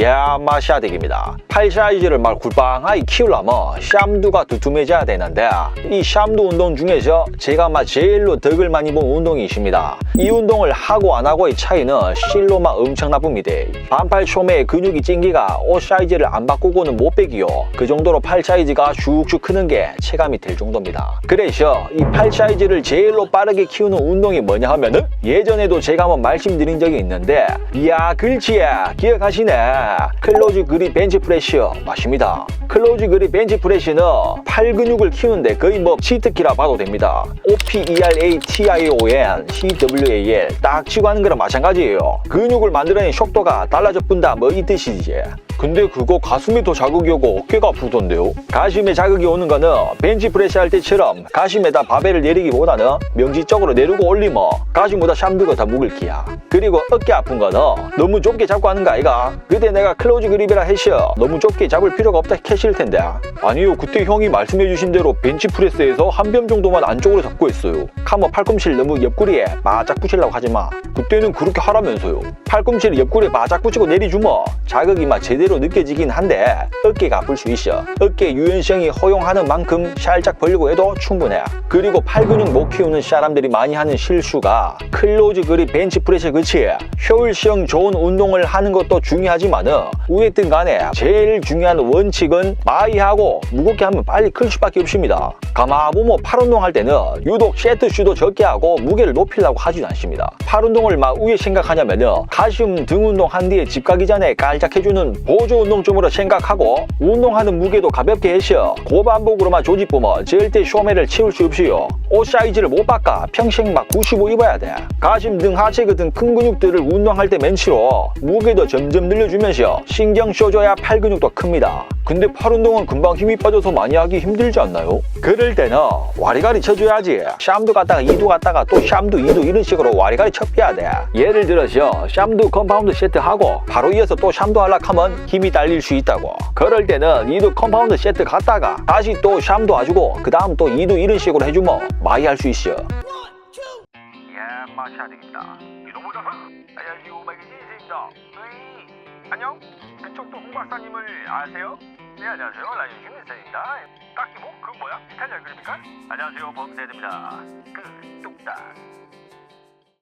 야 마샤덱입니다. 팔 사이즈를 말 굴빵하게 키우려면 샴두가 두툼해져야 되는데 이 샴두 운동 중에서 제가 막 제일로 덕을 많이 본 운동이 있습니다. 이 운동을 하고 안 하고의 차이는 실로만 엄청 나쁩니다. 반팔 소매에 근육이 찡기가 옷 사이즈를 안 바꾸고는 못 빼기요. 그 정도로 팔 사이즈가 슉슉 크는 게 체감이 될 정도입니다. 그래서 이 팔 사이즈를 제일로 빠르게 키우는 운동이 뭐냐 하면은 예전에도 제가 한번 말씀드린 적이 있는데 이야 글치야 기억하시네 클로즈 그립 벤치 프레쉬 맞습니다. 클로즈 그립 벤치 프레쉬는 팔 근육을 키우는데 거의 뭐 치트키라 봐도 됩니다. O-P-E-R-A-T-I-O-N C-W-A-L 딱 치고 하는 거랑 마찬가지예요. 근육을 만들어낸 속도가 달라져 뿐다 뭐 이 뜻이지 근데 그거 가슴이 더 자극이 오고 어깨가 아프던데요? 가슴에 자극이 오는 거는 벤치 프레스 할 때처럼 가슴에다 바벨을 내리기보다는 명시적으로 내리고 올리면 가슴보다 샴두가 더 무길 기야. 그리고 어깨 아픈 거는 너무 좁게 잡고 하는 거 아이가? 그때 내가 클로즈 그립이라 했어. 너무 좁게 잡을 필요가 없다 캐실 텐데. 아니요, 그때 형이 말씀해 주신 대로 벤치 프레스에서 한뼘 정도만 안쪽으로 잡고 했어요. 카모 팔꿈치를 너무 옆구리에 바짝 붙이려고 하지 마. 그때는 그렇게 하라면서요. 팔꿈치를 옆구리에 바짝 붙이고 내리주면 자극이 막 제대로 느껴지긴 한데 어깨가 아플 수 있어. 어깨 유연성이 허용하는 만큼 살짝 벌리고 해도 충분해. 그리고 팔 근육 못 키우는 사람들이 많이 하는 실수가 클로즈 그립 벤치 프레스 그치 효율성 좋은 운동을 하는 것도 중요하지만 은 우에든 간에 제일 중요한 원칙은 마이하고 무겁게 하면 빨리 클 수밖에 없습니다. 가마보모 팔 운동할 때는 유독 세트 수도 적게 하고 무게를 높이려고 하진 않습니다. 팔 운동을 막 우에 생각하냐면은 가슴 등 운동 한 뒤에 집 가기 전에 깔짝 해주는 보조 운동쯤으로 생각하고 운동하는 무게도 가볍게 해서 고반복으로만 조직보면 절대 쇼매를 채울 수 없이요. 옷 사이즈를 못 바꿔 평생 막 95 입어야 돼. 가슴 등 하체 같은 큰 근육들을 운동할 때 맨치로 무게도 점점 늘려주면서 신경 써줘야 팔 근육도 큽니다. 근데 팔 운동은 금방 힘이 빠져서 많이 하기 힘들지 않나요? 그럴 때는 와리가리 쳐줘야지. 샴두 갔다가 이두 갔다가 또 샴두 이두 이런 식으로 와리가리 쳐빼야 돼. 예를 들어서 샴두 컴파운드 세트 하고 바로 이어서 또 샴두 하려 하면 힘이 딸릴 수 있다고. 그럴 때는 이두 컴파운드 세트 갔다가 다시 또 샴두 해주고 그 다음 또 이두 이런 식으로 해주면 많이 할 수 있어. 예, 마셔야 되겠다. 유동보자선 안녕하세요, 인생입니다. 으이, 안녕? 그쪽도 홍 박사님을 아세요? 네, 안녕하세요. 라이언 김민세입니다. 딱히 뭐, 그 뭐야? 이탈리아 그립니까? 안녕하세요, 범세드입니다. 그, 뚝딱.